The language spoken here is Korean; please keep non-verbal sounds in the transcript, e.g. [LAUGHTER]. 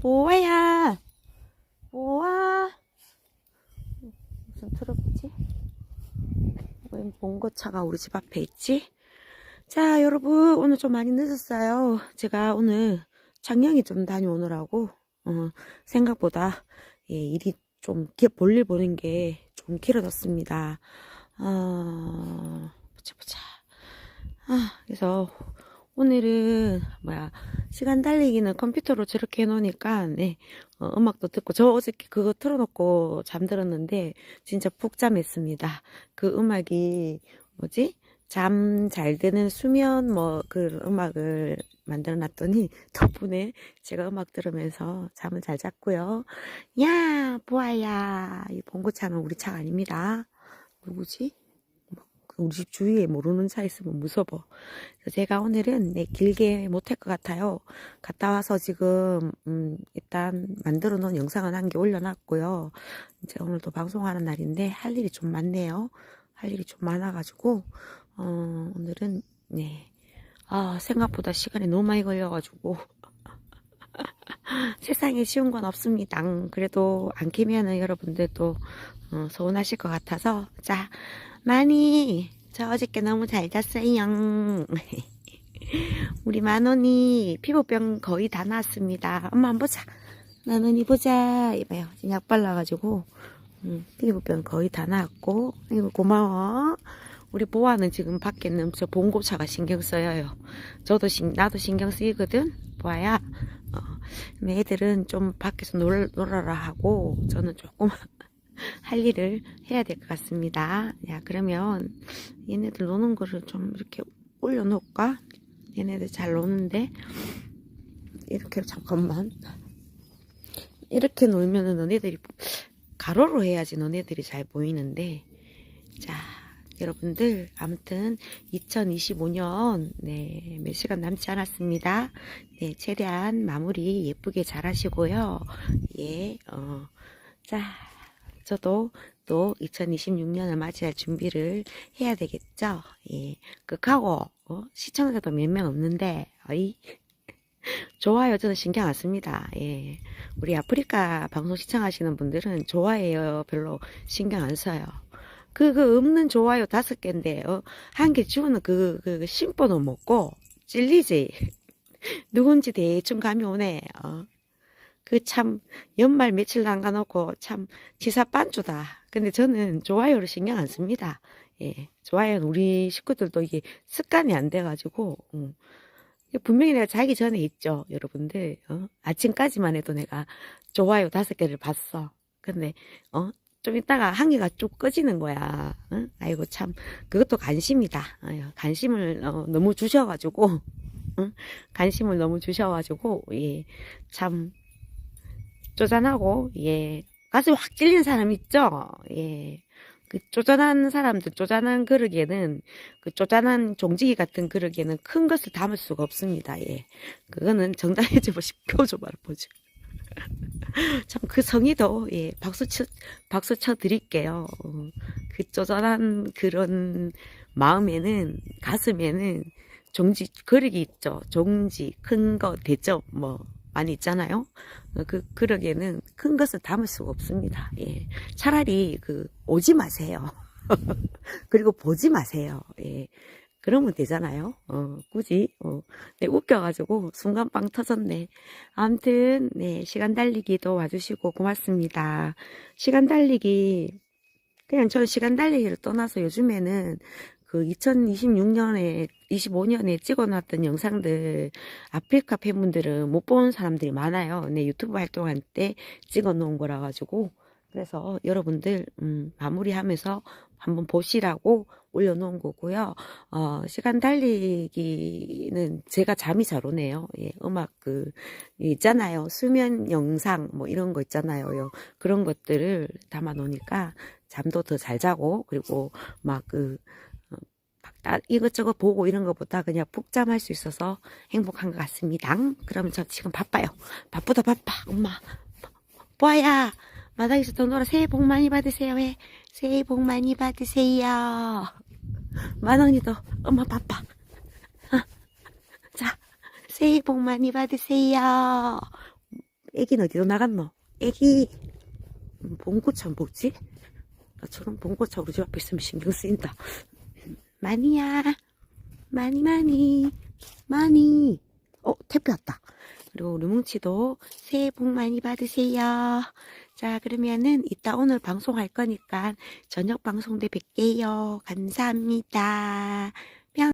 보아야 보아 무슨 트럭이지? 웬 봉고차가 우리 집 앞에 있지? 자 여러분 오늘 좀 많이 늦었어요. 제가 오늘 장량이 좀 다녀오느라고 어, 생각보다 예, 일이 좀 기- 볼일 보는 게 좀 길어졌습니다. 어, 보자 보자 아 그래서 오늘은 뭐야 시간 달리기는 컴퓨터로 저렇게 해놓으니까 네 어, 음악도 듣고 저 어저께 그거 틀어놓고 잠들었는데 진짜 푹 잠했습니다. 그 음악이 뭐지? 잠 잘 드는 수면 뭐 그 음악을 만들어 놨더니 [LAUGHS] 덕분에 제가 음악 들으면서 잠을 잘 잤고요. 야, 보아야. 이 봉고차는 우리 차가 아닙니다. 누구지? 우리 집 주위에 모르는 차 있으면 무서워. 제가 오늘은 네, 길게 못할 것 같아요. 갔다 와서 지금 음, 일단 만들어 놓은 영상은 한 개 올려놨고요. 이제 오늘도 방송하는 날인데 할 일이 좀 많네요. 할 일이 좀 많아가지고 어, 오늘은 네. 아 생각보다 시간이 너무 많이 걸려가지고 [LAUGHS] 세상에 쉬운 건 없습니다. 그래도 안 키면은 여러분들도 어, 서운하실 것 같아서 자 많이 저 어저께 너무 잘 잤어요. [LAUGHS] 우리 만원이 피부병 거의 다 나았습니다. 엄마 한번 보자. 만원이 보자. 이봐요. 약 발라가지고 음, 피부병 거의 다 나았고 이거 고마워. 우리 보아는 지금 밖에는 저 봉고차가 신경 써요. 저도 신, 나도 신경 쓰이거든. 보아야. 어, 애들은 좀 밖에서 놀, 놀아라 하고 저는 조금 할 일을 해야 될 것 같습니다. 야, 그러면 얘네들 노는 거를 좀 이렇게 올려놓을까? 얘네들 잘 노는데 이렇게 잠깐만 이렇게 놀면은 너네들이 가로로 해야지 너네들이 잘 보이는데 자 여러분들 아무튼 2025년 네, 몇 시간 남지 않았습니다. 네, 최대한 마무리 예쁘게 잘 하시고요. 예, 어, 자, 저도 또 2026년을 맞이할 준비를 해야 되겠죠. 예, 극하고 어, 시청자도 몇 명 없는데 어이 좋아요 저는 신경 안 씁니다. 예, 우리 아프리카 방송 시청하시는 분들은 좋아요 별로 신경 안 써요. 그, 그 없는 좋아요 다섯 개인데 어, 한 개 주는 그, 그 심보도 먹고 찔리지. [LAUGHS] 누군지 대충 감이 오네. 어. 그 참 연말 며칠 남가놓고 참 기사 빤주다. 근데 저는 좋아요를 신경 안 씁니다. 예, 좋아요는 우리 식구들도 이게 습관이 안 돼가지고 음. 분명히 내가 자기 전에 있죠, 여러분들. 어? 아침까지만 해도 내가 좋아요 다섯 개를 봤어. 근데 어? 좀 이따가 한 개가 쭉 꺼지는 거야. 응? 아이고 참 그것도 관심이다. 아유, 관심을 어, 너무 주셔가지고 응? 관심을 너무 주셔가지고 예, 참 쪼잔하고 예 가슴 확 찔린 사람 있죠. 예. 그 쪼잔한 사람들, 쪼잔한 그릇에는, 그 쪼잔한 종지기 같은 그릇에는 큰 것을 담을 수가 없습니다. 예. 그거는 정당해져 보시, 표줘 봐라, 보죠. 참, 그 성의도, 예, 박수 쳐, 박수 쳐 드릴게요. 어, 그 쪼잔한 그런 마음에는, 가슴에는 종지, 그릇이 있죠. 종지, 큰 거, 대접, 뭐, 많이 있잖아요. 어, 그, 그러기에는 큰 것을 담을 수가 없습니다. 예. 차라리 그, 오지 마세요. [LAUGHS] 그리고 보지 마세요. 예. 그러면 되잖아요. 어, 굳이, 어, 네, 웃겨가지고 순간 빵 터졌네. 아무튼, 네, 시간 달리기도 와주시고 고맙습니다. 시간 달리기, 그냥 저 시간 달리기를 떠나서 요즘에는 그 2026년에 25년에 찍어놨던 영상들 아프리카 팬분들은 못 본 사람들이 많아요. 네, 유튜브 활동할 때 찍어놓은 거라 가지고 그래서 여러분들 음, 마무리하면서 한번 보시라고 올려놓은 거고요. 어, 시간 달리기는 제가 잠이 잘 오네요. 예, 음악 그 있잖아요. 수면 영상 뭐 이런 거 있잖아요. 요, 그런 것들을 담아 놓으니까 잠도 더 잘 자고 그리고 막그 아, 이것저것 보고 이런 것보다 그냥 푹 잠할 수 있어서 행복한 것 같습니다. 그럼 저 지금 바빠요. 바쁘다 바빠. 엄마. 뭐야? 마당에서 더 놀아. 새해 복 많이 받으세요. 왜? 새해 복 많이 받으세요. 만원이도 엄마 바빠. 어. 자, 새해 복 많이 받으세요. 애기는 어디로 나갔노? 애기. 음, 봉고차 뭐지? 나처럼 봉고차 우리 집 앞에 있으면 신경 쓰인다. 많이야. 많이, 많이. 많이. 어, 택배 왔다. 그리고 우리 뭉치도 새해 복 많이 받으세요. 자, 그러면은 이따 오늘 방송할 거니까 저녁 방송 때 뵐게요. 감사합니다.